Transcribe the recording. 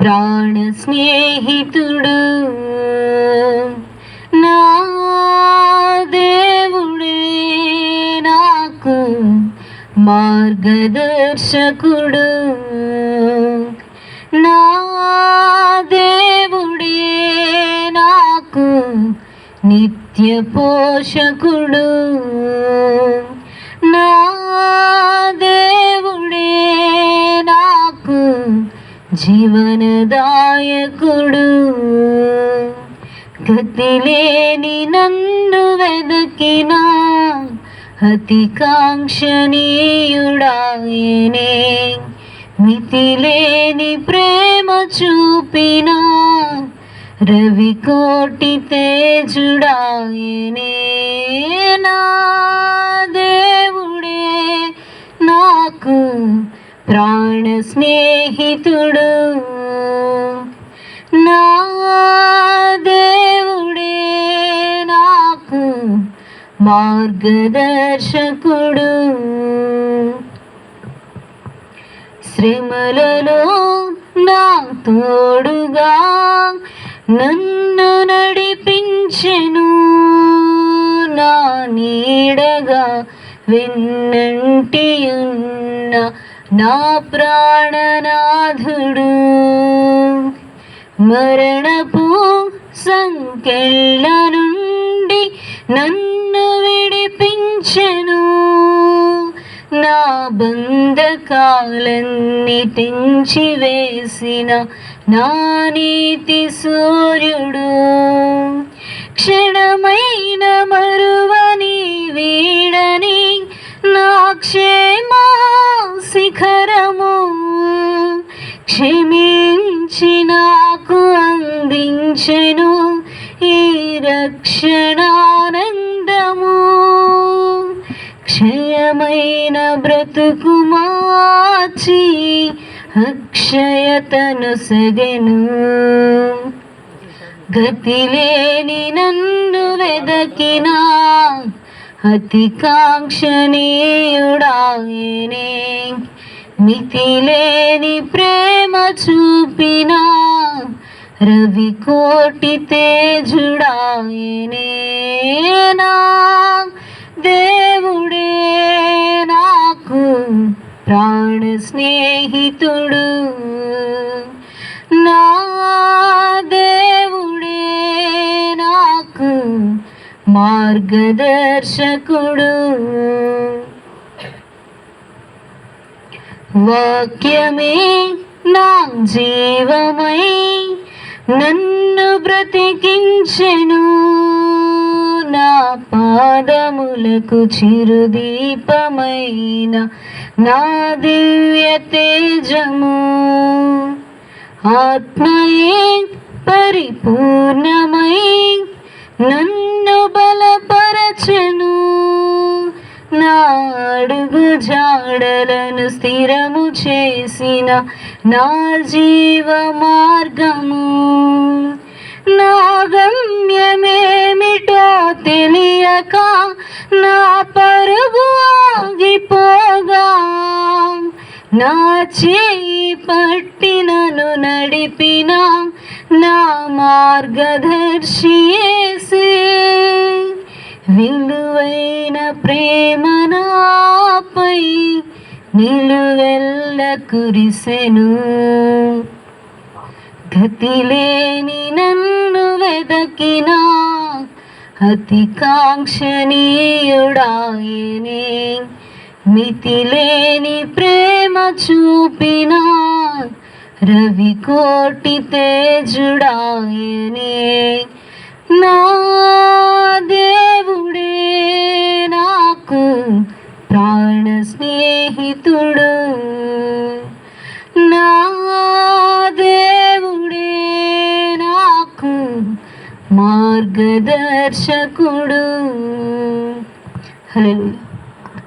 ప్రాణ స్నేహితుడు నా దేవుడే నాకు మార్గదర్శకుడు. నా దేవుడే నాకు నిత్య పోషకుడు జీవనదాయకుడు. గతిలేని నన్ను వెదకిన అతికాంక్షణీయుడాయనే. మితిలేని ప్రేమ చూపిన రవికోటి తేజుడాయనే. నా స్నేహితుడు. నా దేవుడే నాకు మార్గదర్శకుడు. శ్రమలలో నా తోడుగా నన్ను నడిపించెను. నా నీడగా వెన్నంటి ఉన్న నా ప్రాణనాథుడు. మరణపు సంకెళ్ళ నుండి నన్ను విడిపించెను. నా బంధకాలన్నీ తెంచి వేసిన నా నీతి సూర్యుడు. క్షణమైన మరువని క్షమించి నాకు అందించెను ఈ రక్షణానందము. క్షయమైన బ్రతుకు మార్చి అక్షయతను సగెను. గతిలేని నన్ను వెదకినా అతి కాంక్షణీయుడాయనే మితిలేని ప్రేమ చూపిన రవి కోటి తేజుడాయనేనా దేవుడే నాకు ప్రాణ స్నేహితుడు. నా దేవుడే నాకు మార్గదర్శకుడు. వాక్యమే నా జీవమై నన్ను బ్రతికించెను. నా పాదములకు చిరుదీపమైన నా దివ్య తేజము. ఆత్మయే పరిపూర్ణ జాడలను స్థిరము చేసిన నా జీవ మార్గము. నా గమ్యమేమిటో తెలియక నా పరుగు ఆగిపోగా. నా చేయి పట్టినను నడిపిన నా మార్గదర్శి విందువైన విలువైన ప్రేమ నిలువెల్ల కురిసెను. గతిలేని నన్ను వెదకినా అతి కాంక్షణీయుడాయనే మితిలేని ప్రేమ చూపిన రవి కోటి తేజుడాయనే. నా దేవు మార్గదర్శకుడు. హలో